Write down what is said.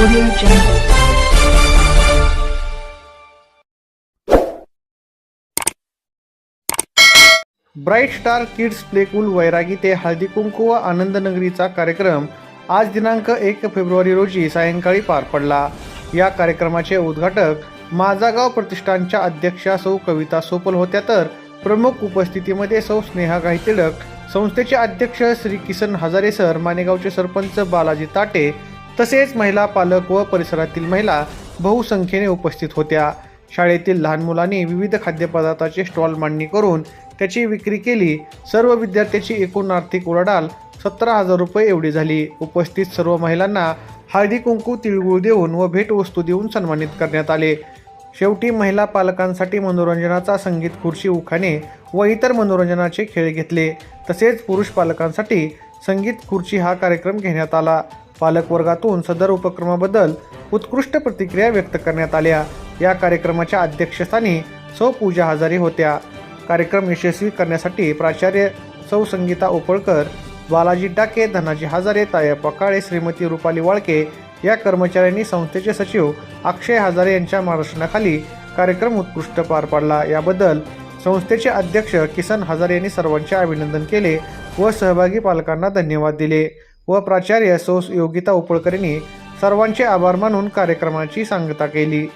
Audio Jungle. Bright star kids प्लेकूल वैरागी ते हळदी कुंकू व आनंदनगरीचा कार्यक्रम आज दिनांक एक फेब्रुवारी रोजी सायंकाळी पार पडला या कार्यक्रमाचे उद्घाटक माझा गाव प्रतिष्ठानच्या अध्यक्षा सौ कविता सोपल होत्या तर प्रमुख उपस्थितीमध्ये सौ स्नेहा गायतिडक संस्थेचे अध्यक्ष श्री किसन हजारे सर मानेगावचे सरपंच बालाजी ताटे तसेच महिला पालक व परिसरातील महिला बहुसंख्येने उपस्थित होत्या. शाळेतील लहान मुलांनी विविध खाद्यपदार्थाचे स्टॉल मांडणी करून त्याची विक्री केली. सर्व विद्यार्थ्याची एकूण आर्थिक उलाढाल सतरा हजार रुपये एवढी झाली. उपस्थित सर्व महिलांना हळदी कुंकू तिळगुळ देऊन व भेटवस्तू देऊन सन्मानित करण्यात आले. शेवटी महिला पालकांसाठी मनोरंजनाचा संगीत खुर्ची उखाणे व इतर मनोरंजनाचे खेळ घेतले. तसेच पुरुष पालकांसाठी संगीत खुर्ची हा कार्यक्रम घेण्यात आला. पालकवर्गातून सदर उपक्रमाबद्दल उत्कृष्ट प्रतिक्रिया व्यक्त करण्यात आल्या. या कार्यक्रमाच्या अध्यक्षस्थानी सौ पूजा हजारी होत्या. कार्यक्रम यशस्वी करण्यासाठी प्राचार्य सौ संगीता ओपळकर बालाजी डाके धनाजी हजारे तायप्पा काळे श्रीमती रुपाली वाळके या कर्मचाऱ्यांनी संस्थेचे सचिव अक्षय हजारे यांच्या मार्गदर्शनाखाली कार्यक्रम उत्कृष्ट पार पाडला. याबद्दल संस्थेचे अध्यक्ष किसन हजारे यांनी सर्वांचे अभिनंदन केले व सहभागी पालकांना धन्यवाद दिले. व प्राचार्य सोस योगिता उपळकरींनी सर्वांचे आभार मानून कार्यक्रमाची सांगता केली.